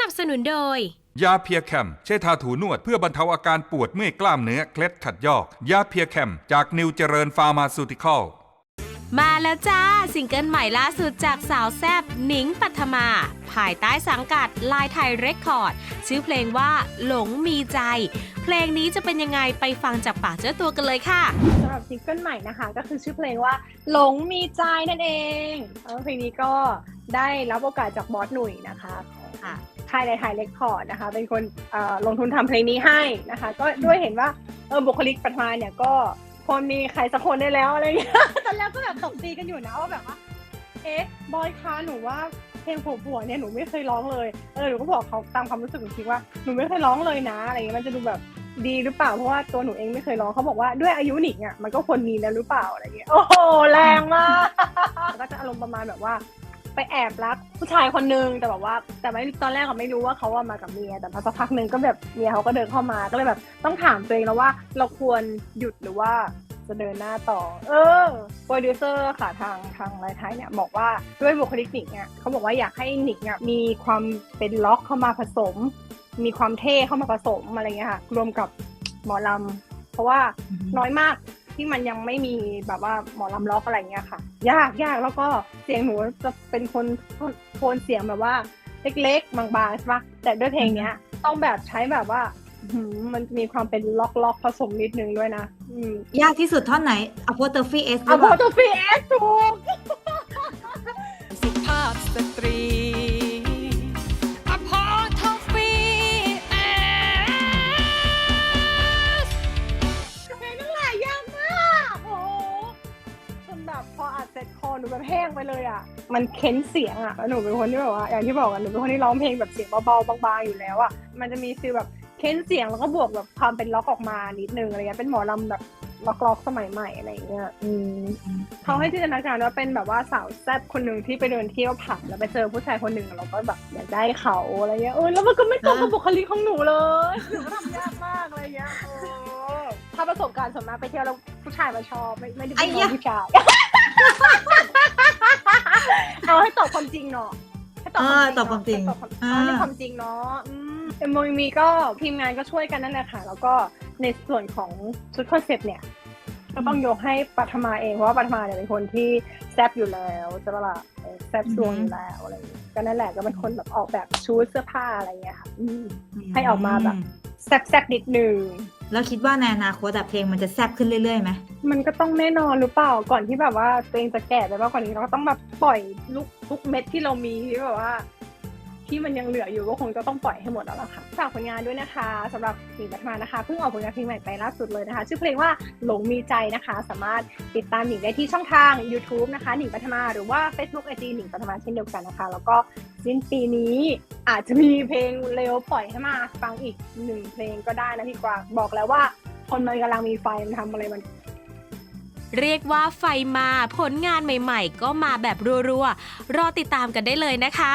นับสนุนโดย ยาเพียแคม ใช้ทาถูนวดเพื่อบรรเทาอาการปวดเมื่อยกล้ามเนื้อเคล็ดขัดยอก ยาเพียแคม จากนิวเจริญฟาร์มาซูติคอลมาแล้วจ้า ซิงเกิลใหม่ล่าสุดจากสาวแซบหนิงปัทมา ภายใต้สังกัดลายไทยเรคคอร์ด ชื่อเพลงว่าหลงมีใจ เพลงนี้จะเป็นยังไงไปฟังจากปากเจ้าตัวกันเลยค่ะสำหรับซิงเกิลใหม่นะคะ ก็คือชื่อเพลงว่าหลงมีใจนั่นเองแล้วเพลงนี้ก็ได้รับโอกาสจากบอสหนุ่ยนะคะของค่ะ ค่ายในไทยเรคคอร์ดนะคะ เป็นคนเอ่อลงทุนทำเพลงนี้ให้นะคะ ก็ด้วยเห็นว่าเออบุคลิกปัทมาเนี่ยก็คนมีใครสักคนได้แล้วอะไรอย่างเงี้ยตอนแรกก็แบบตบตีกันอยู่นะว่าแบบว่า เอ๊ะบอยคะหนูว่าเพลงผัวผัวๆเนี่ยหนูไม่เคยร้องเลย เออหนูก็บอกเขาตามความรู้สึกของจริงว่าหนูไม่เคยร้องเลยนะอะไรเงี้ยมันจะดูแบบดีหรือเปล่าเพราะว่าตัวหนูเองไม่เคยร้องเขาบอกว่าด้วยอายุหนิงอะมันก็ควรมีแล้วหรือเปล่าอะไรเงี้ยโอ้โหแรงมากก็จะอารมณ์ประมาณแบบว่า ไปแอบรักผู้ชายคนนึงแต่แบบว่า แต่ไม่ตอนแรกก็ไม่รู้ว่าเขาว่ามากับเมียแต่พอสักพักหนึ่งก็แบบเมียเขาก็เดินเข้ามาก็เลยแบบ ต้องถามตัวเองแล้วว่า เราควรหยุดหรือว่าจะเดินหน้าต่อ เออ โปรดิวเซอร์ค่ะทางทางรายไทยเนี่ยบอกว่าด้วยบุคลิกหนิงอะเขาบอกว่าอยากให้หนิงอะมีความเป็นล็อกเข้ามาผสม มีความเท่เข้ามาผสมอะไรเงี้ยค่ะรวมกับหมอลำเพราะว่าน้อยมาก ที่มันยังไม่มีแบบว่าหมอลำล็อกอะไรเงี้ยค่ะ ยากยากแล้วก็เสียงหนูจะเป็นคนโทนเสียงแบบว่าเล็กๆ บางๆใช่ปะแต่ด้วยเพลงเนี้ย ต้องแบบใช้แบบว่าหืมมันจะมีความเป็นล็อกล็อกๆผสมนิดนึงด้วยนะอืมยากที่สุดท่อนไหน apostrophe s อะโพโตฟีเอสถูกสุภาพสตรี หนูแบบแห้งไปเลยอะ มันเค้นเสียงอะแล้วหนูเป็นคนที่แบบว่าอย่างที่บอกกันหนูเป็นคนที่ร้องเพลงแบบเสียงเบาๆบางๆอยู่แล้วอะมันจะมีฟีลแบบเค้นเสียงแล้วก็บวกแบบความเป็นล็อกออกมานิดนึงอะไรเงี้ยเป็นหมอลำแบบล็อกๆสมัยใหม่อะไรเงี้ยอืมเขาให้จินตนาการว่าเป็นแบบว่าสาวแซ่บคนหนึ่งที่ไปเดินเที่ยวผับแล้วไปเจอผู้ชายคนหนึ่งแล้วก็แบบอยากได้เขาอะไรเงี้ยเออแล้วมันก็ไม่ตรงกับบุคลิกของหนูเลยหนูก็ทำยากมากอะไรเงี้ยเออถ้าประสบการณ์ส่วนมากไปเที่ยวแล้วผู้ชายมาชอบไม่ไม่ได้ไปมองผู้ชาย เอาให้ตอบความจริงเนาะให้เออตอบความจริงให้ตอบความอ่า เอาให้ความจริงเนาะเอ็มมีก็ทีมงานก็ช่วยกันนั่นแหละค่ะ แล้วก็ในส่วนของชุดคอนเซปต์เนี่ย ก็ต้องยกให้ปัทมาเองเพราะว่าปัทมาเนี่ยเป็นคนที่แซบอยู่แล้วใช่ปะล่ะเออแซบซวงอยู่แล้วอะไรอย่างเงี้ยก็นั่นแหละก็เป็นคนแบบออกแบบชุดเสื้อผ้าอะไรอย่างเงี้ยค่ะอืม ให้ออกมาแบบ แซบแซบนิดนึง แล้วคิดว่าในอนาคตอะเพลงมันจะแซบขึ้นเรื่อยๆไหมมันก็ต้องแน่นอนหรือเปล่าก่อนที่แบบว่าตัวเองจะแก่ไปมากกว่านี้เราก็ต้องแบบปล่อยลูกทุกเม็ดที่เรามีที่แบบว่า ที่มันยังเหลืออยู่ก็คงจะต้องปล่อยให้หมดแล้วล่ะค่ะฝากผลงานด้วยนะคะสำหรับหนิงปัทมานะคะเพิ่งออกผลงานเพลงใหม่ไปล่าสุดเลยนะคะ ชื่อเพลงว่าหลงมีใจนะคะ สามารถติดตามหนิงได้ที่ช่องทาง YouTube นะคะหนิงปัทมาหรือว่า Facebook IG หนิงปัทมาเช่นเดียวกันนะคะ แล้วก็สิ้นปีนี้อาจจะมีเพลงเร็วปล่อยให้มาฟังอีกหนึ่งเพลงก็ได้นะพี่กวางบอกแล้วว่าคนมันกำลังมีไฟมันทำอะไรมันเรียกว่าไฟมาผลงานใหม่ ๆ ก็มาแบบรัวๆ รอติดตามกันได้เลยนะคะ